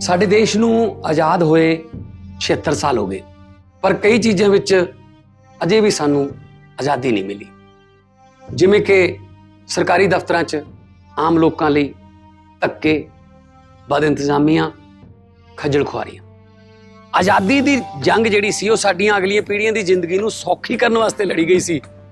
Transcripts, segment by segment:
ਸਾਡੇ ਦੇਸ਼ ਨੂੰ ਆਜ਼ਾਦ ਹੋਏ 76 ਸਾਲ ਹੋ ਗਏ, ਪਰ ਕਈ ਚੀਜ਼ਾਂ ਵਿੱਚ ਅਜੇ ਵੀ ਸਾਨੂੰ ਆਜ਼ਾਦੀ ਨਹੀਂ ਮਿਲੀ। ਜਿਵੇਂ ਕਿ ਸਰਕਾਰੀ ਦਫ਼ਤਰਾਂ 'ਚ ਆਮ ਲੋਕਾਂ ਲਈ ਧੱਕੇ, ਬਦ ਇੰਤਜ਼ਾਮੀਆਂ, ਖੱਜਲ ਖੁਆਰੀਆਂ। ਆਜ਼ਾਦੀ ਦੀ ਜੰਗ ਜਿਹੜੀ ਸੀ ਉਹ ਸਾਡੀਆਂ ਅਗਲੀਆਂ ਪੀੜ੍ਹੀਆਂ ਦੀ ਜ਼ਿੰਦਗੀ ਨੂੰ ਸੌਖੀ ਕਰਨ ਵਾਸਤੇ ਲੜੀ ਗਈ ਸੀ।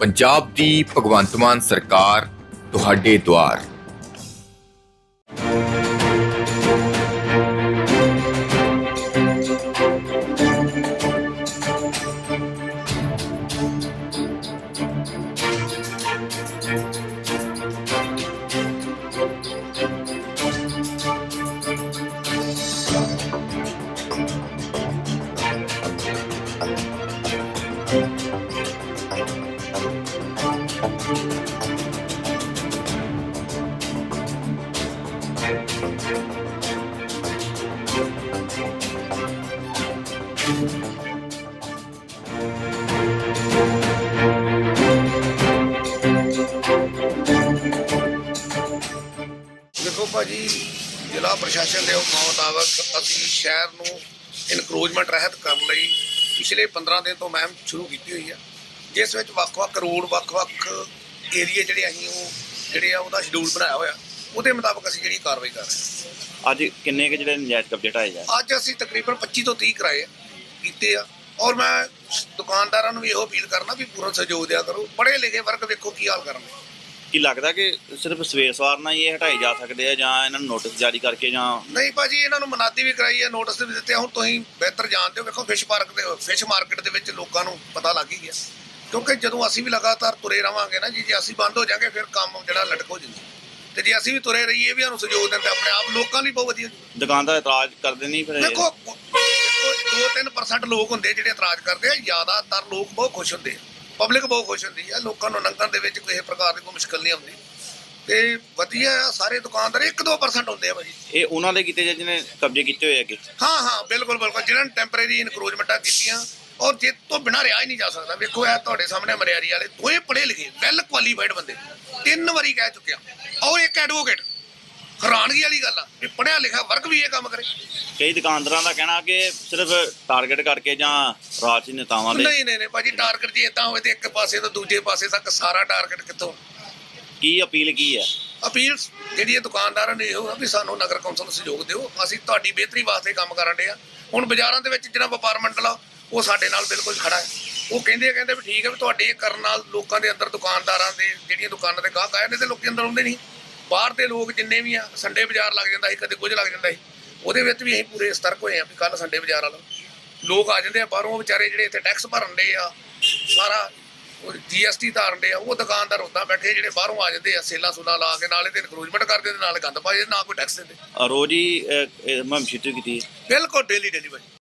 ਪੰਜਾਬ ਦੀ ਭਗਵੰਤ ਮਾਨ ਸਰਕਾਰ ਤੁਹਾਡੇ ਦੁਆਰ ਦੇਖੋ ਭਾਜੀ, ਜ਼ਿਲ੍ਹਾ ਪ੍ਰਸ਼ਾਸਨ ਦੇ ਹੁਕਮਾਂ ਮੁਤਾਬਕ ਅਸੀਂ ਸ਼ਹਿਰ ਨੂੰ ਇਨਕਰੋਚਮੈਂਟ ਰਹਿਤ ਕਰਨ ਲਈ ਪਿਛਲੇ 15 ਦਿਨ ਤੋਂ ਮਹਿਮ ਸ਼ੁਰੂ ਕੀਤੀ ਹੋਈ ਹੈ। ਜਿਸ ਵਿੱਚ ਵੱਖ-ਵੱਖ ਰੋਡ ਵੱਖ-ਵੱਖ ਏਰੀਆ ਜਿਹੜੇ ਅਸੀਂ ਉਹ ਜਿਹੜੇ ਆ ਉਹਦਾ ਸ਼ਡਿਊਲ ਬਣਾਇਆ ਹੋਇਆ ਉਹਦੇ ਮੁਤਾਬਕ ਅਸੀਂ ਜਿਹੜੀ ਕਾਰਵਾਈ ਕਰ ਰਹੇ ਅੱਜ ਕਿੰਨੇ ਕੁ ਜਿਹੜੇ ਨਜਾਇਜ਼ ਕਬਜ਼ੇ ਢਾਏ ਜਾ ਹਾਂ ਅੱਜ ਅਸੀਂ ਤਕਰੀਬਨ 25 ਤੋਂ 30 ਕਰਾਏ ਕੀਤੇ ਆ। ਔਰ ਮੈਂ ਦੁਕਾਨਦਾਰਾਂ ਨੂੰ ਵੀ ਇਹੋ ਅਪੀਲ ਕਰਨਾ ਵੀ ਪੂਰਾ ਸਹਿਯੋਗ ਦਿਆ ਕਰੋ। ਪੜ੍ਹੇ ਲਿਖੇ ਵਰਗ ਵੇਖੋ ਕੀ ਹਾਲ ਕਰਨਗੇ ਕੀ ਲੱਗਦਾ ਕਿ ਸਿਰਫ ਸਵੇਰ ਸਵਾਰ ਨਾਲ ਹੀ ਇਹ ਹਟਾਏ ਜਾ ਸਕਦੇ ਆ ਜਾਂ ਇਹਨਾਂ ਨੂੰ ਨੋਟਿਸ ਜਾਰੀ ਕਰਕੇ ਜਾਂ ਨਹੀਂ ਭਾਜੀ ਇਹਨਾਂ ਨੂੰ ਮਨਾਦੀ ਵੀ ਕਰਾਈ ਹੈ ਨੋਟਿਸ ਵੀ ਦਿੱਤੇ। ਹੁਣ ਤੁਸੀਂ ਬਿਹਤਰ ਜਾਣਦੇ ਹੋ ਵੇਖੋ ਫਿਸ਼ ਪਾਰਕ ਦੇ ਫਿਸ਼ ਮਾਰਕੀਟ ਦੇ ਵਿੱਚ ਲੋਕਾਂ ਨੂੰ ਪਤਾ ਲੱਗ ਹੀ ਗਿਆ। ਕਿਉਂਕਿ ਜਦੋਂ ਅਸੀਂ ਵੀ ਲਗਾਤਾਰ ਤੁਰੇ ਰਵਾਂਗੇ ਨਾ ਜੀ ਜੇ ਅਸੀਂ ਬੰਦ ਹੋ ਜਾਾਂਗੇ ਫਿਰ ਕੰਮ ਜਿਹੜਾ ਲਟਕ ਹੋ ਜਾਂਦਾ। ਤੇ ਜੇ ਅਸੀਂ ਵੀ ਤੁਰੇ ਰਹੀਏ ਵੀ ਸਾਨੂੰ ਸਹਿਯੋਗ ਦਿੰਦੇ ਆਪਣੇ ਆਪ। ਲੋਕਾਂ ਲਈ ਬਹੁਤ ਵਧੀਆ ਜੀ। ਦੁਕਾਨਦਾਰ ਇਤਰਾਜ਼ ਕਰਦੇ ਨਹੀਂ ਫਿਰ? ਦੇਖੋ ਦੇਖੋ 2-3% ਲੋਕ ਹੁੰਦੇ ਜਿਹੜੇ ਇਤਰਾਜ਼ ਕਰਦੇ ਆ। ਜ਼ਿਆਦਾਤਰ ਲੋਕ ਬਹੁਤ ਖੁਸ਼ ਹੁੰਦੇ ਆ। ਪਬਲਿਕ ਬਹੁਤ ਖੁਸ਼ ਹੁੰਦੀ ਆ। ਲੋਕਾਂ ਨੂੰ ਲੰਘਣ ਦੇ ਵਿੱਚ ਕਿਸੇ ਪ੍ਰਕਾਰ ਦੀ ਕੋਈ ਮੁਸ਼ਕਲ ਨਹੀਂ ਆਉਂਦੀ। ਤੇ ਵਧੀਆ ਆ ਸਾਰੇ ਦੁਕਾਨਦਾਰ 1-2% ਹੁੰਦੇ ਆ ਭਾਜੀ। ਇਹ ਉਹਨਾਂ ਦੇ ਕੀਤੇ ਜਿਹਨੇ ਕਬਜ਼ੇ ਕੀਤੇ ਹੋਏ ਅੱਗੇ ਹਾਂ ਹਾਂ ਬਿਲਕੁਲ ਬਿਲਕੁਲ। ਜਿਹਨਾਂ ਨੇ ਟੈਂਪਰੇਰੀ ਇਨਕਰੋਚਮੈਂਟਾਂ ਕੀਤੀਆਂ ਔਰ ਜੇ ਤੋਂ ਬਿਨਾਂ ਰਿਹਾ ਹੀ ਨਹੀਂ ਜਾ ਸਕਦਾ। ਵੇਖੋ ਇਹ ਤੁਹਾਡੇ ਸਾਹਮਣੇ ਮਰਿਆਰੀ ਵਾਲੇ ਦੋਏ ਪੜ੍ਹੇ ਲਿਖੇ ਵੈਲ ਕੁਆਲੀਫਾਈਡ ਬੰਦੇ। ਤਿੰਨ ਵਾਰੀ ਕਹਿ ਚੁੱਕਿਆ। ਔਰ ਇੱਕ ਐਡਵੋਕੇਟ ਹੈਰਾਨਗੀ ਵਾਲੀ ਗੱਲ ਆ ਵੀ ਪੜ੍ਹਿਆ ਲਿਖਿਆ ਵਰਗ ਵੀ ਇਹ ਕੰਮ ਕਰੇ। ਕਈ ਦੁਕਾਨਦਾਰਾਂ ਦਾ ਕਹਿਣਾ ਕਿ ਸਿਰਫ ਟਾਰਗੇਟ ਕਰਕੇ ਜਾਂ ਰਾਜਸੀ ਨੇਤਾਵਾਂ ਦੇ ਨਹੀਂ ਨਹੀਂ ਨਹੀਂ ਭਾਜੀ ਟਾਰਗੇਟ ਜੇ ਇਦਾਂ ਹੋਵੇ ਤੇ ਇੱਕ ਪਾਸੇ ਤੋਂ ਦੂਜੇ ਪਾਸੇ ਤੱਕ ਸਾਰਾ ਟਾਰਗੇਟ ਕਿੱਥੋਂ? ਕੀ ਅਪੀਲ ਕੀ ਹੈ? ਅਪੀਲ ਜਿਹੜੀ ਇਹ ਦੁਕਾਨਦਾਰਾਂ ਨੇ ਇਹੋ ਆ ਵੀ ਸਾਨੂੰ ਨਗਰ ਕੌਂਸਲ ਸਹਿਯੋਗ ਦਿਓ। ਅਸੀਂ ਤੁਹਾਡੀ ਬਿਹਤਰੀ ਵਾਸਤੇ ਕੰਮ ਕਰਨ ਦੇ ਆ। ਹੁਣ ਬਾਜ਼ਾਰਾਂ ਦੇ ਵਿੱਚ ਜਿਹੜਾ ਵਪਾਰ ਮੰਡਲ ਆ ਉਹ ਸਾਡੇ ਨਾਲ ਬਿਲਕੁਲ ਖੜਾ ਹੈ। ਉਹ ਕਹਿੰਦੇ ਆ ਕਹਿੰਦੇ ਵੀ ਠੀਕ ਹੈ ਵੀ ਤੁਹਾਡੇ ਇਹ ਕਰਨ ਨਾਲ ਲੋਕਾਂ ਦੇ ਅੰਦਰ ਦੁਕਾਨਦਾਰਾਂ ਦੇ ਜਿਹੜੀਆਂ ਦੁਕਾਨਾਂ ਦੇ ਗਾਹਕ ਆਏ ਨੇ ਤੇ ਲੋਕੀ ਅੰਦਰ ਆਉਂਦੇ ਨਹੀਂ। ਬਾਹਰ ਦੇ ਲੋਕ ਜਿੰਨੇ ਵੀ ਆ ਸੰਡੇ ਬਾਜ਼ਾਰ ਲੱਗ ਜਾਂਦਾ ਸੀ ਕਦੇ ਕੁਝ ਲੱਗ ਜਾਂਦਾ ਸੀ। ਉਹਦੇ ਵਿੱਚ ਵੀ ਅਸੀਂ ਪੂਰੇ ਸਤਰਕ ਹੋਏ ਆ ਵੀ ਕੱਲ ਸੰਡੇ ਬਾਜ਼ਾਰ ਵਾਲਾ। ਲੋਕ ਆ ਜਾਂਦੇ ਆ ਬਾਹਰੋਂ ਵਿਚਾਰੇ ਜਿਹੜੇ ਇੱਥੇ ਟੈਕਸ ਭਰਨ ਦੇ ਆ ਸਾਰਾ ਜੀਐਸਟੀ ਧਾਰਨ ਦੇ ਆ ਉਹ ਦੁਕਾਨਦਾਰ ਉਦਾਂ ਬੈਠੇ ਜਿਹੜੇ ਬਾਹਰੋਂ ਆ ਜਾਂਦੇ ਆ ਸੇਲਾਂ ਸੁਲਾ ਲਾ ਕੇ ਨਾਲੇ ਤੇ ਇਨਕਰੋਚਮੈਂਟ ਕਰਦੇ ਤੇ ਨਾਲੇ ਗੰਦ ਪਾਏ ਨਾ ਕੋਈ ਟੈਕਸ ਦਿੰਦੇ। ਰੋਜ਼ ਮੈਂ ਸ਼ੀਟੂ ਕੀਤੀ। ਬਿਲਕੁਲ ਡੇਲੀ ਡੇਲੀ ਭਾਈ